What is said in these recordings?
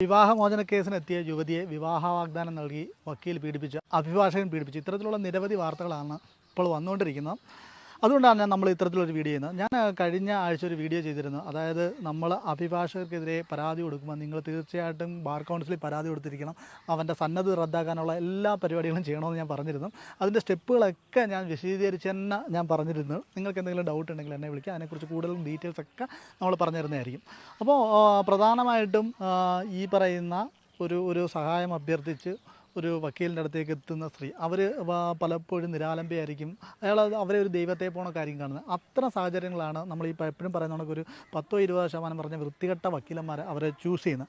വിവാഹമോചന കേസിനെത്തിയ യുവതിയെ വിവാഹ വാഗ്ദാനം നൽകി വക്കീൽ പീഡിപ്പിച്ച് അഭിഭാഷകൻ പീഡിപ്പിച്ചു ഇത്തരത്തിലുള്ള നിരവധി വാർത്തകളാണ് ഇപ്പോൾ വന്നുകൊണ്ടിരിക്കുന്നത്. അതുകൊണ്ടാണ് ഞാൻ നമ്മൾ ഇത്തരത്തിലൊരു വീഡിയോ ചെയ്യുന്നത്. ഞാൻ കഴിഞ്ഞ ആഴ്ച ഒരു വീഡിയോ ചെയ്തിരുന്നു. അതായത് നമ്മൾ അഭിഭാഷകർക്കെതിരെ പരാതി കൊടുക്കുമ്പോൾ നിങ്ങൾ തീർച്ചയായിട്ടും ബാർ കൗൺസിലിൽ പരാതി കൊടുത്തിരിക്കണം. അവന്റെ സന്നദ്ധ റദ്ദാക്കാനുള്ള എല്ലാ പരിപാടികളും ചെയ്യണമെന്ന് ഞാൻ പറഞ്ഞിരുന്നു. അതിന്റെ സ്റ്റെപ്പുകളൊക്കെ ഞാൻ വിശദീകരിച്ച് തന്നെ ഞാൻ പറഞ്ഞിരുന്നു. നിങ്ങൾക്ക് എന്തെങ്കിലും ഡൗട്ട് ഉണ്ടെങ്കിൽ എന്നെ വിളിക്കുക. അതിനെക്കുറിച്ച് കൂടുതലും ഡീറ്റെയിൽസ് ഒക്കെ നമ്മൾ പറഞ്ഞു തരുന്നതായിരിക്കും അപ്പോൾ പ്രധാനമായിട്ടും ഈ പറയുന്ന ഒരു ഒരു സഹായം അഭ്യർത്ഥിച്ച് ഒരു വക്കീലിന്റെ അടുത്തേക്ക് എത്തുന്ന സ്ത്രീ അവർ പലപ്പോഴും നിരാലംബയായിരിക്കും. അയാൾ അവരെ ഒരു ദൈവത്തെ പോണ കാര്യം കാണുന്നത്. അത്തരം സാഹചര്യങ്ങളാണ് നമ്മൾ ഈ എപ്പോഴും പറയുന്ന കണക്കൊരു പത്തോ ഇരുപതോ ശതമാനം പറഞ്ഞ വൃത്തികെട്ട വക്കീലന്മാരെ അവരെ ചൂസ് ചെയ്യുന്നത്.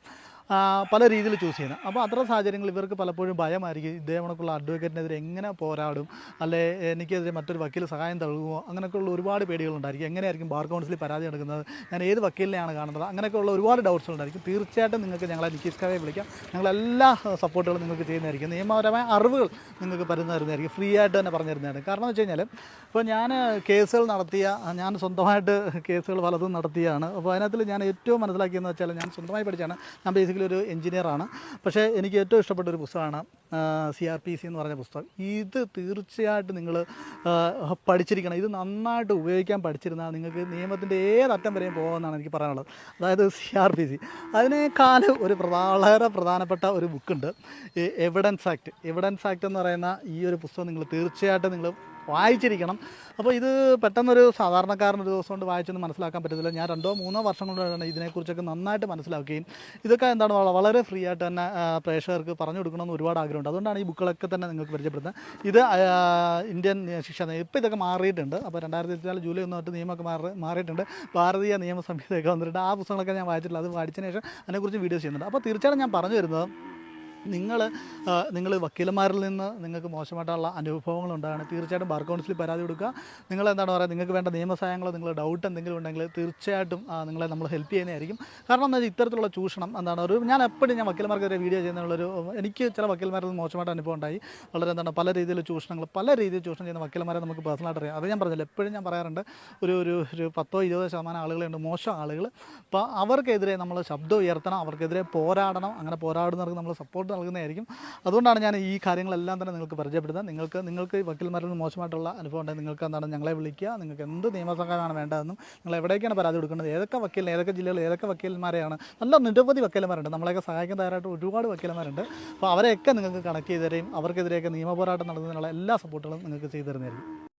പല രീതിയിൽ ചൂസ് ചെയ്യുന്നത്. അപ്പോൾ അത്തരം സാഹചര്യങ്ങൾ ഇവർക്ക് പലപ്പോഴും ഭയമായിരിക്കും. ഇതേവണക്കുള്ള അഡ്വക്കേറ്റിനെതിരെ എങ്ങനെ പോരാടും? അല്ലെ എനിക്കെതിരെ മറ്റൊരു വക്കീൽ സഹായം തഴുകുമോ അങ്ങനെയൊക്കെയുള്ള ഒരുപാട് പേടികളുണ്ടായിരിക്കും എങ്ങനെയായിരിക്കും ബാർ കൗൺസിലിൽ പരാതി എടുക്കുന്നത് ഞാൻ ഏത് വക്കീലിനെയാണ് കാണുന്നത്? അങ്ങനെയൊക്കെയുള്ള ഒരുപാട് ഡൗട്ട്സ് ഉണ്ടായിരിക്കും. തീർച്ചയായിട്ടും നിങ്ങൾക്ക് ഞങ്ങളെ നിക്കീസ്കാരെ വിളിക്കാം. ഞങ്ങളെല്ലാ സപ്പോർട്ടുകളും നിങ്ങൾക്ക് ചെയ്യുന്നതായിരിക്കും. നിയമപരമായ അറിവുകൾ നിങ്ങൾക്ക് പരുന്നു ഫ്രീ ആയിട്ട് തന്നെ പറഞ്ഞു തരുന്നതാണ് കാരണം എന്ന് വെച്ച് കഴിഞ്ഞാൽ ഇപ്പോൾ ഞാൻ കേസുകൾ നടത്തിയ ഞാൻ സ്വന്തമായിട്ട് കേസുകൾ പലതും നടത്തിയാണ്. അപ്പോൾ അതിനകത്തിൽ ഞാൻ ഏറ്റവും മനസ്സിലാക്കിയെന്ന് വെച്ചാൽ ഞാൻ സ്വന്തമായി പഠിച്ചാണ്. ഞാൻ ബേസിക്കലി ഒരു എഞ്ചിനീയറാണ് പക്ഷേ എനിക്ക് ഏറ്റവും ഇഷ്ടപ്പെട്ട ഒരു പുസ്തകമാണ് സി ആർ പി സി എന്ന് പറഞ്ഞ പുസ്തകം. ഇത് തീർച്ചയായിട്ടും നിങ്ങൾ പഠിച്ചിരിക്കണം. ഇത് നന്നായിട്ട് ഉപയോഗിക്കാൻ പഠിച്ചിരുന്നാൽ നിങ്ങൾക്ക് നിയമത്തിന്റെ ഏതറ്റം വരെയും പോകുമെന്നാണ് എനിക്ക് പറയാനുള്ളത്. അതായത് സി ആർ പി സി അതിനേക്കാൾ ഒരു വളരെ പ്രധാനപ്പെട്ട ഒരു ബുക്കുണ്ട് എവിഡൻസ് ആക്ട് എവിഡൻസ് ആക്ട് എന്ന് പറയുന്ന ഈ ഒരു പുസ്തകം നിങ്ങൾ തീർച്ചയായിട്ടും നിങ്ങൾ വായിച്ചിരിക്കണം. അപ്പോൾ ഇത് പെട്ടെന്നൊരു സാധാരണക്കാരൻ ഒരു ദിവസം കൊണ്ട് വായിച്ചൊന്നും മനസ്സിലാക്കാൻ പറ്റത്തില്ല. ഞാൻ രണ്ടോ മൂന്നോ വർഷം കൊണ്ടാണ് ഇതിനെക്കുറിച്ചൊക്കെ നന്നായിട്ട് മനസ്സിലാക്കുകയും ഇതൊക്കെ എന്താണ് വളരെ ഫ്രീ ആയിട്ട് തന്നെ പ്രേക്ഷകർക്ക് പറഞ്ഞു കൊടുക്കണമെന്ന് ഒരുപാട് ആഗ്രഹമുണ്ട്. അതുകൊണ്ടാണ് ഈ ബുക്കുകളൊക്കെ തന്നെ നിങ്ങൾക്ക് പരിചയപ്പെടുത്തുന്നത്. ഇത് ഇന്ത്യൻ ശിക്ഷ ഇപ്പോൾ ഇതൊക്കെ മാറിയിട്ടുണ്ട്. അപ്പോൾ രണ്ടായിരത്തി ഇരുപത്തിനാല് ജൂലൈ ഒന്ന് തൊട്ട് നിയമമൊക്കെ മാറി മാറിയിട്ടുണ്ട്. ഭാരതീയ നിയമസംഹിതയൊക്കെ വന്നിട്ടുണ്ട്. ആ പുസ്തകങ്ങളൊക്കെ ഞാൻ വായിച്ചിട്ടില്ല. അത് വായിച്ചതിന് ശേഷം അതിനെക്കുറിച്ച് വീഡിയോസ് ചെയ്യുന്നുണ്ട്. അപ്പോൾ തീർച്ചയായിട്ടും ഞാൻ പറഞ്ഞു വരുന്നത് നിങ്ങൾ നിങ്ങൾ വക്കീലന്മാരിൽ നിന്ന് നിങ്ങൾക്ക് മോശമായിട്ടുള്ള അനുഭവങ്ങൾ ഉണ്ടാകുകയാണ് തീർച്ചയായിട്ടും ബാർ കൗൺസിലിൽ പരാതി കൊടുക്കുക. നിങ്ങൾ എന്താണ് പറയുക നിങ്ങൾക്ക് വേണ്ട നിയമസഹായങ്ങളോ നിങ്ങൾ ഡൗട്ട് എന്തെങ്കിലും ഉണ്ടെങ്കിൽ തീർച്ചയായിട്ടും നിങ്ങളെ നമ്മൾ ഹെൽപ്പ് ചെയ്യുന്നതായിരിക്കും. കാരണം എന്താ ഇത്തരത്തിലുള്ള ചൂഷണം എന്താണ് ഒരു ഞാൻ എപ്പോഴും ഞാൻ വക്കീലന്മാർക്കെതിരെ വീഡിയോ ചെയ്യുന്നതിനുള്ളൊരു എനിക്ക് ചില വക്കീലന്മാരിൽ നിന്ന് മോശമായിട്ട് അനുഭവം ഉണ്ടായി. വളരെ എന്താണ് പല രീതിയിൽ ചൂഷണങ്ങൾ പല രീതിയിൽ ചൂഷണം ചെയ്യുന്ന വക്കീലന്മാരെ നമുക്ക് പേഴ്സണലായിട്ട് അറിയാം. അത് ഞാൻ പറഞ്ഞില്ല എപ്പോഴും ഞാൻ പറയാറുണ്ട് ഒരു ഒരു ഒരു പത്തോ ഇരുപതോ ശതമാനം ആളുകളുണ്ട് മോശം ആളുകൾ അപ്പോൾ അവർക്കെതിരെ നമ്മൾ ശബ്ദം ഉയർത്തണം അവർക്കെതിരെ പോരാടണം അങ്ങനെ പോരാടുന്നവർക്ക് നമ്മൾ സപ്പോർട്ട് നൽകുന്നതായിരിക്കും. അതുകൊണ്ടാണ് ഞാൻ ഈ കാര്യങ്ങളെല്ലാം തന്നെ നിങ്ങൾക്ക് പരിചയപ്പെടുത്തുന്നത്. നിങ്ങൾക്ക് നിങ്ങൾക്ക് വക്കീൽമാരിൽ നിന്ന് മോശമായിട്ടുള്ള അനുഭവം ഉണ്ടെങ്കിൽ നിങ്ങൾക്ക് എന്താണ് ഞങ്ങളെ വിളിക്കുക നിങ്ങൾക്ക് എന്ത് നിയമസഹായമാണ് വേണ്ടതെന്നും നിങ്ങൾ എവിടേക്കാണ് പരാതി കൊടുക്കേണ്ടത് ഏതൊക്കെ വക്കീലിന് ഏതൊക്കെ ജില്ലകളിൽ ഏതൊക്കെ വക്കീൽമാരെയാണ് നല്ല നിരവധി വക്കീലന്മാരുണ്ട്. നമ്മളെയൊക്കെ സഹായിക്കാൻ തയ്യാറായിട്ട് ഒരുപാട് വക്കീലന്മാരുണ്ട്. അപ്പോൾ അവരെയൊക്കെ നിങ്ങൾക്ക് കണക്ട് ചെയ്ത് തരും അവർക്കെതിരെയൊക്കെ നിയമപോരാട്ടം നടത്തുന്നതിനുള്ള എല്ലാ സപ്പോർട്ടുകളും നിങ്ങൾക്ക് ചെയ്തു തരുന്നതായിരിക്കും.